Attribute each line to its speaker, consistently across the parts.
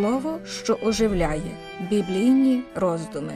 Speaker 1: Слово, що оживляє. Біблійні роздуми.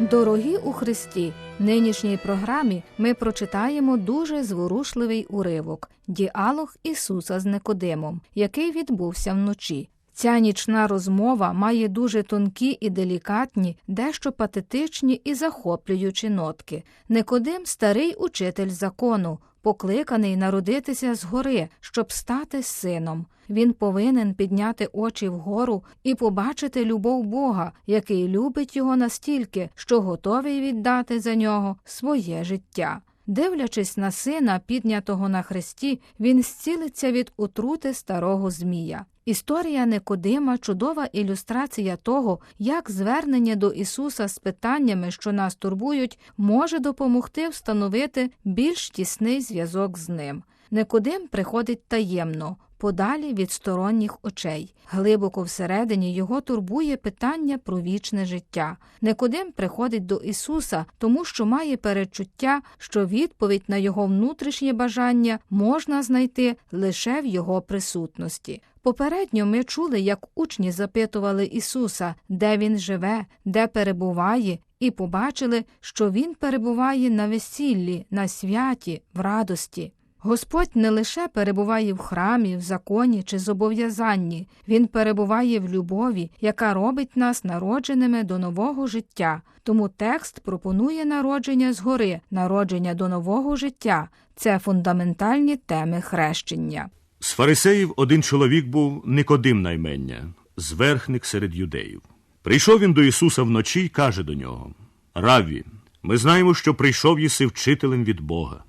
Speaker 1: Дорогі у Христі. Нинішній програмі ми прочитаємо дуже зворушливий уривок діалог Ісуса з Никодимом, який відбувся вночі. Ця нічна розмова має дуже тонкі і делікатні, дещо патетичні і захоплюючі нотки. Никодим старий учитель закону, покликаний народитися згори, щоб стати сином. Він повинен підняти очі вгору і побачити любов Бога, який любить його настільки, що готовий віддати за нього своє життя. Дивлячись на сина, піднятого на хресті, він зцілиться від отрути старого Змія. Історія Никодима чудова ілюстрація того, як звернення до Ісуса з питаннями, що нас турбують, може допомогти встановити більш тісний зв'язок з ним. Никодим приходить таємно, подалі від сторонніх очей. Глибоко всередині його турбує питання про вічне життя. Никодим приходить до Ісуса, тому що має перечуття, що відповідь на його внутрішнє бажання можна знайти лише в його присутності. Попередньо ми чули, як учні запитували Ісуса, де Він живе, де перебуває, і побачили, що Він перебуває на весіллі, на святі, в радості. Господь не лише перебуває в храмі, в законі чи зобов'язанні, Він перебуває в любові, яка робить нас народженими до нового життя. Тому текст пропонує народження згори, народження до нового життя це фундаментальні теми хрещення.
Speaker 2: З фарисеїв один чоловік був Никодим наймення, зверхник серед юдеїв. Прийшов він до Ісуса вночі й каже до нього Равві, ми знаємо, що прийшов єси вчителем від Бога.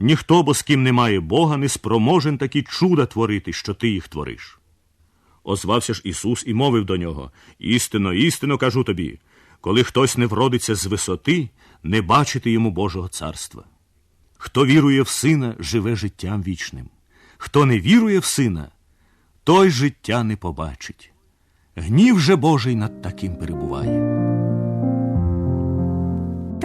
Speaker 2: Ніхто, бо з ким немає Бога, не спроможен такі чуда творити, що ти їх твориш. Озвався ж Ісус і мовив до нього Істинно, істинно кажу тобі, коли хтось не вродиться з висоти, не бачити йому Божого царства. Хто вірує в сина, живе життям вічним. Хто не вірує в сина, той життя не побачить. Гнів же Божий над таким перебуває.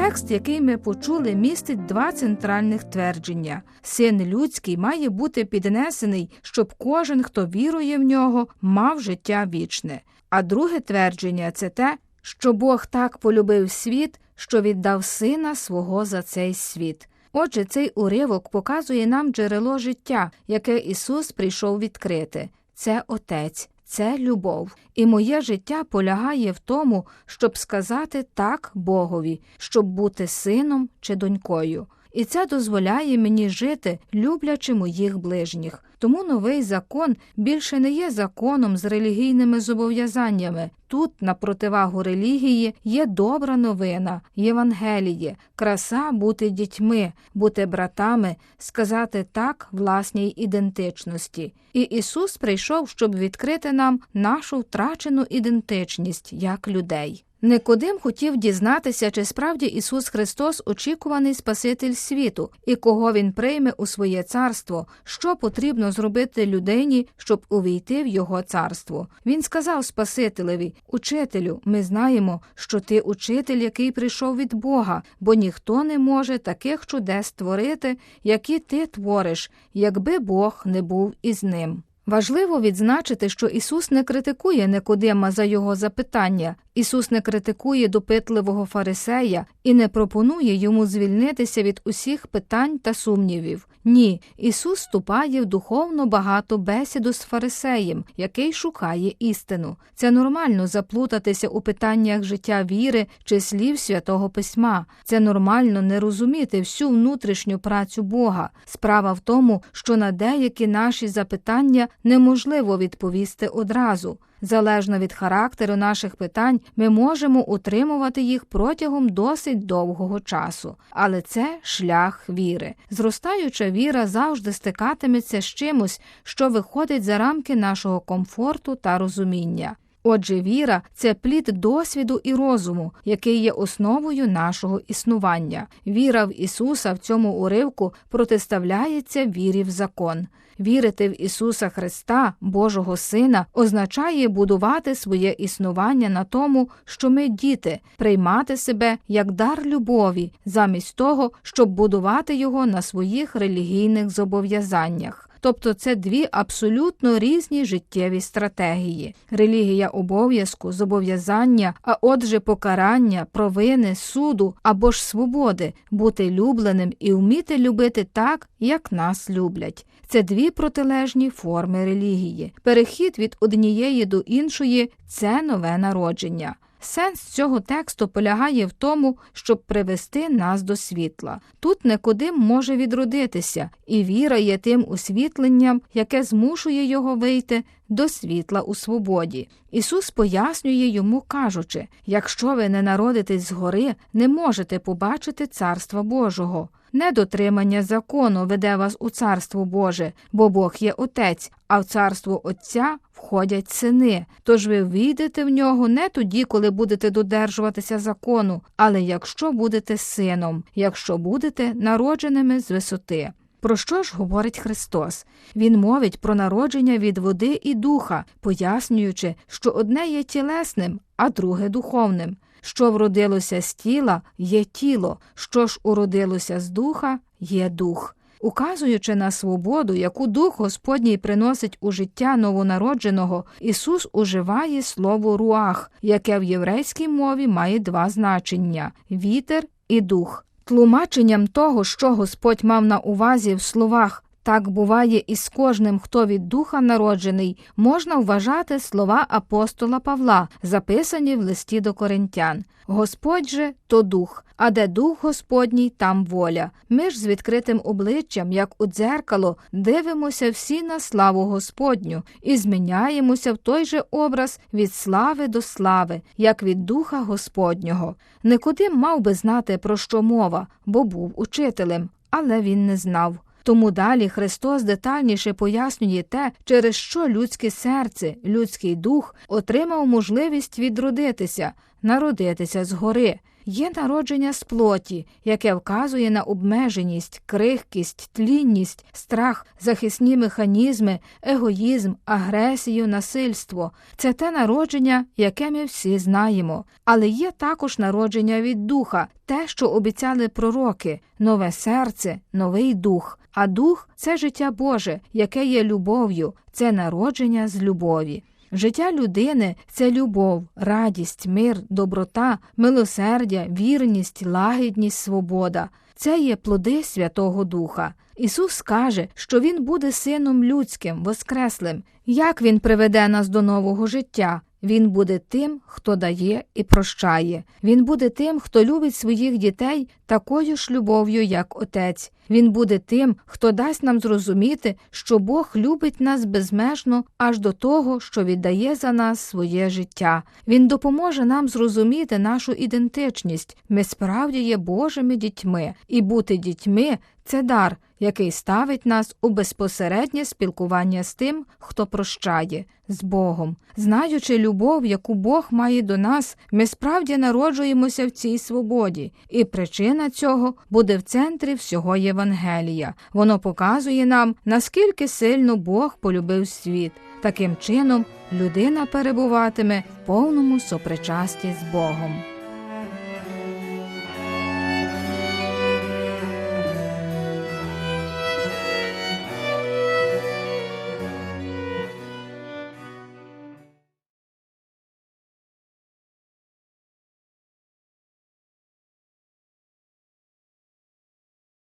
Speaker 1: Текст, який ми почули, містить два центральних твердження. Син людський має бути піднесений, щоб кожен, хто вірує в нього, мав життя вічне. А друге твердження це те, що Бог так полюбив світ, що віддав сина свого за цей світ. Отже, цей уривок показує нам джерело життя, яке Ісус прийшов відкрити. Це Отець, це любов. І моє життя полягає в тому, щоб сказати так Богові, щоб бути сином чи донькою. І це дозволяє мені жити, люблячи моїх ближніх. Тому новий закон більше не є законом з релігійними зобов'язаннями. Тут, на противагу релігії, є добра новина, Євангеліє, краса бути дітьми, бути братами, сказати так власній ідентичності. І Ісус прийшов, щоб відкрити нам нашу втрачену ідентичність як людей. Никодим хотів дізнатися, чи справді Ісус Христос очікуваний Спаситель світу, і кого Він прийме у своє царство, що потрібно зробити людині, щоб увійти в Його царство. Він сказав Спасителеві, Учителю, ми знаємо, що ти учитель, який прийшов від Бога, бо ніхто не може таких чудес створити, які ти твориш, якби Бог не був із ним. Важливо відзначити, що Ісус не критикує Никодима за його запитання, Ісус не критикує допитливого фарисея і не пропонує йому звільнитися від усіх питань та сумнівів. Ні, Ісус вступає в духовно багату бесіду з фарисеєм, який шукає істину. Це нормально заплутатися у питаннях життя віри чи слів святого письма. Це нормально не розуміти всю внутрішню працю Бога. Справа в тому, що на деякі наші запитання неможливо відповісти одразу. Залежно від характеру наших питань, ми можемо утримувати їх протягом досить довгого часу, але це шлях віри. Зростаюча віра завжди стикатиметься з чимось, що виходить за рамки нашого комфорту та розуміння. Отже, віра це плід досвіду і розуму, який є основою нашого існування. Віра в Ісуса в цьому уривку протиставляється вірі в закон. Вірити в Ісуса Христа, Божого Сина, означає будувати своє існування на тому, що ми діти, приймати себе як дар любові, замість того, щоб будувати його на своїх релігійних зобов'язаннях. Тобто це дві абсолютно різні життєві стратегії: релігія обов'язку, зобов'язання, а отже, покарання, провини, суду або ж свободи, бути любленим і вміти любити так, як нас люблять. Це дві протилежні форми релігії. Перехід від однієї до іншої це нове народження. Сенс цього тексту полягає в тому, щоб привести нас до світла. Тут Никодим може відродитися, і віра є тим освітленням, яке змушує його вийти до світла у свободі. Ісус пояснює йому, кажучи: якщо ви не народитесь згори, не можете побачити Царства Божого. Недотримання закону веде вас у Царство Боже, бо Бог є Отець, а в царство Отця входять сини. Тож ви війдете в нього не тоді, коли будете додержуватися закону, але якщо будете сином, якщо будете народженими з висоти. Про що ж говорить Христос? Він мовить про народження від води і духа, пояснюючи, що одне є тілесним, а друге духовним. Що вродилося з тіла, є тіло, що ж уродилося з духа, є дух. Указуючи на свободу, яку Дух Господній приносить у життя новонародженого, Ісус уживає слово руах, яке в єврейській мові має два значення вітер і дух. Тлумаченням того, що Господь мав на увазі в словах так буває і з кожним, хто від духа народжений, можна вважати слова апостола Павла, записані в листі до коринтян. Господь же то дух, а де дух Господній, там воля. Ми ж з відкритим обличчям, як у дзеркало, дивимося всі на славу Господню і зміняємося в той же образ від слави до слави, як від духа Господнього. Никодим мав би знати, про що мова, бо був учителем, але він не знав. Тому далі Христос детальніше пояснює те, через що людське серце, людський дух отримав можливість відродитися, народитися згори. Є народження з плоті, яке вказує на обмеженість, крихкість, тлінність, страх, захисні механізми, егоїзм, агресію, насильство. Це те народження, яке ми всі знаємо. Але є також народження від духа, те, що обіцяли пророки, нове серце, новий дух. А дух це життя Боже, яке є любов'ю, це народження з любові. Життя людини це любов, радість, мир, доброта, милосердя, вірність, лагідність, свобода. Це є плоди Святого Духа. Ісус каже, що Він буде сином людським, воскреслим. Як Він приведе нас до нового життя? Він буде тим, хто дає і прощає. Він буде тим, хто любить своїх дітей такою ж любов'ю, як отець. Він буде тим, хто дасть нам зрозуміти, що Бог любить нас безмежно аж до того, що віддає за нас своє життя. Він допоможе нам зрозуміти нашу ідентичність. Ми справді є Божими дітьми, і бути дітьми це дар, який ставить нас у безпосереднє спілкування з тим, хто прощає, з Богом. Знаючи любов, яку Бог має до нас, ми справді народжуємося в цій свободі, і причина цього буде в центрі всього Євангелія. Воно показує нам, наскільки сильно Бог полюбив світ. Таким чином, людина перебуватиме в повному сопричасті з Богом.